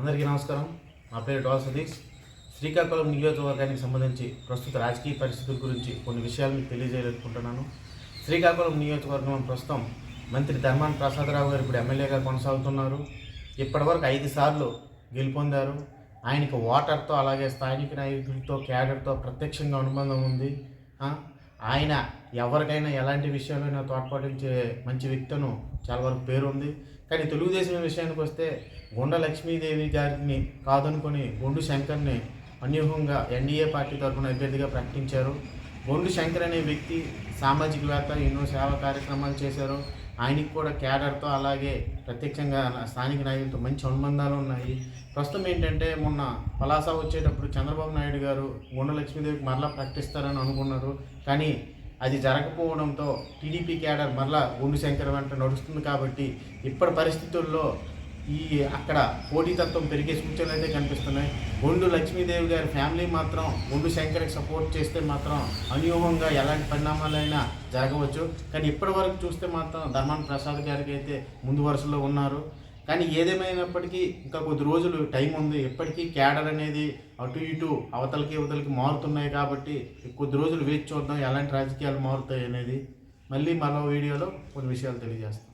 అందరికీ నమస్కారం. నా పేరు డాల్ సతీష్. శ్రీకాకుళం నియోజకవర్గానికి సంబంధించి ప్రస్తుత రాజకీయ పరిస్థితుల గురించి కొన్ని విషయాలు మీకు తెలియజేయాలనుకుంటున్నాను. శ్రీకాకుళం నియోజకవర్గం ప్రస్తుతం మంత్రి ధర్మాన ప్రసాదరావు గారు ఇప్పుడు ఎమ్మెల్యేగా కొనసాగుతున్నారు. ఇప్పటివరకు ఐదు సార్లు గెలుపొందారు. ఆయనకు వాటర్తో అలాగే స్థానిక నాయకులతో క్యాడర్తో ప్రత్యక్షంగా అనుబంధం ఉంది. ఆయన ఎవరికైనా ఎలాంటి విషయాలైనా తోడ్పాటించే మంచి వ్యక్తును చాలా వరకు పేరు ఉంది కానీ తెలుగుదేశం విషయానికి వస్తే గుండ లక్ష్మీదేవి గారిని కాదనుకొని గుండు శంకర్ని అన్యూహంగా ఎన్డీఏ పార్టీ తరఫున అభ్యర్థిగా ప్రకటించారు. గొండు శంకర్ అనే వ్యక్తి సామాజికవేత్త ఎన్నో సేవా కార్యక్రమాలు చేశారు. ఆయనకి కూడా క్యాడర్తో అలాగే ప్రత్యక్షంగా స్థానిక నాయకులతో మంచి అనుబంధాలు ఉన్నాయి. ప్రస్తుతం ఏంటంటే మొన్న పలాస వచ్చేటప్పుడు చంద్రబాబు నాయుడు గారు గుండ లక్ష్మీదేవికి మరలా ప్రకటిస్తారని అనుకున్నారు. కానీ అది జరగకపోవడంతో టీడీపీ క్యాడర్ మరలా గుండు శంకర్ వెంట నడుస్తుంది కాబట్టి ఇప్పటి పరిస్థితుల్లో ఈ అక్కడ పోటీతత్వం పెరిగే సూచనలు అయితే కనిపిస్తున్నాయి. గుండు లక్ష్మీదేవి గారి ఫ్యామిలీ మాత్రం గుండు శంకర్కి సపోర్ట్ చేస్తే మాత్రం అన్యూహంగా ఎలాంటి పరిణామాలైనా జరగవచ్చు. కానీ ఇప్పటి వరకు చూస్తే మాత్రం ధర్మాన ప్రసాద్ గారికి అయితే ముందు వరుసలో ఉన్నారు. కానీ ఏదేమైనప్పటికీ ఇంకా కొద్ది రోజులు టైం ఉంది. ఇప్పటికీ క్యాడర్ అనేది అటు ఇటు అవతలకి అవతలకి మారుతున్నాయి కాబట్టి కొద్ది రోజులు వేచి చూద్దాం. ఎలాంటి రాజకీయాలు మారుతాయి అనేది మళ్ళీ మరో వీడియోలో కొన్ని విషయాలు తెలియజేస్తాం.